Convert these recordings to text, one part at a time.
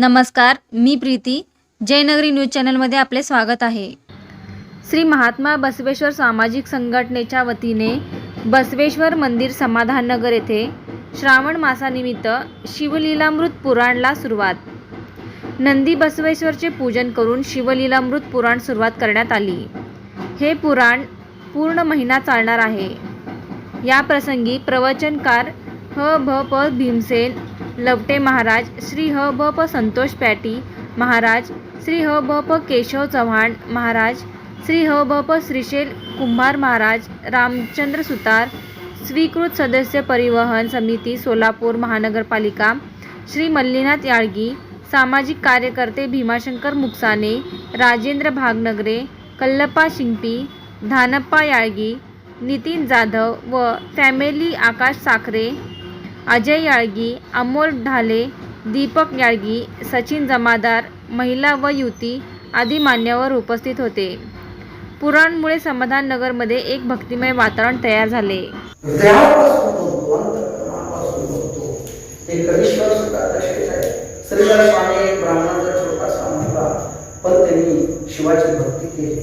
नमस्कार मी प्रीती. जयनगरी न्यूज चॅनलमध्ये आपले स्वागत आहे. श्री महात्मा बसवेश्वर सामाजिक संघटनेच्या वतीने बसवेश्वर मंदिर समाधाननगर येथे श्रावण मासानिमित्त शिवलीलामृत पुराणला सुरुवात. नंदी बसवेश्वरचे पूजन करून शिवलीलामृत पुराण सुरुवात करण्यात आली. हे पुराण पूर्ण महिना चालणार आहे. या प्रसंगी प्रवचनकार ह भ प भीमसेन लवटे महाराज श्री ह ब प संतोष पॅटी महाराज श्री ह ब प केशव चव्हाण महाराज श्री ह ब प श्रीशैल कुंभार महाराज रामचंद्र सुतार स्वीकृत सदस्य परिवहन समिती सोलापूर महानगरपालिका श्री मल्लीनाथ याळगी सामाजिक कार्यकर्ते भीमाशंकर मुकसाने राजेंद्र भागनगरे कल्लप्पा शिंपी धानप्पा याळगी नितीन जाधव व फॅमिली आकाश साखरे अजय याळगी अमोल ढाले दीपक याळगी सचिन जमादार महिला व युती आदी मान्यवर उपस्थित होते. पुराणमुळे समाधान नगरमध्ये एक भक्तिमय वातावरण तयार झाले. पण त्यांनी शिवाची भक्ती केली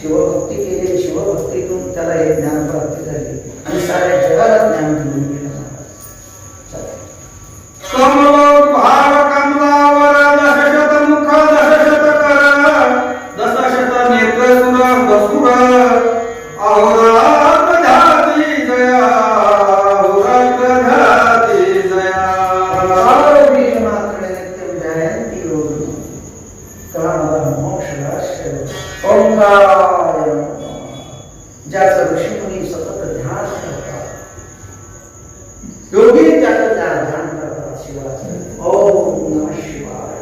शिवभक्ती केली. ओंकाराय ज्याचं ऋषीमुनी सतत ध्यान करतात योगी त्याचं त्या ध्यान करतात शिवाचं ओम शिवाय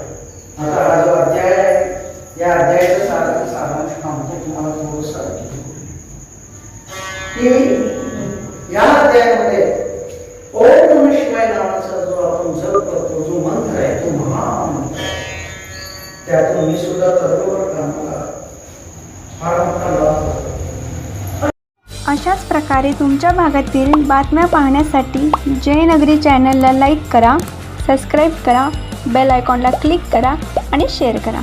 आता हा जो अध्याय या अध्यायाचं सारा सारांश सांगतो तुम्हाला थोडंसं ऐकू. की या अध्यायामध्ये ओम नमः शिवाय त्यातून मी सुद्धा तरुणवर कामाला फार मोठा लाभ होतो. अशाच प्रकारे तुमच्या भागातील बातम्या पाहण्यासाठी जयनगरी चॅनलला लाईक करा सबस्क्राईब करा बेल आयकॉनला क्लिक करा आणि शेअर करा.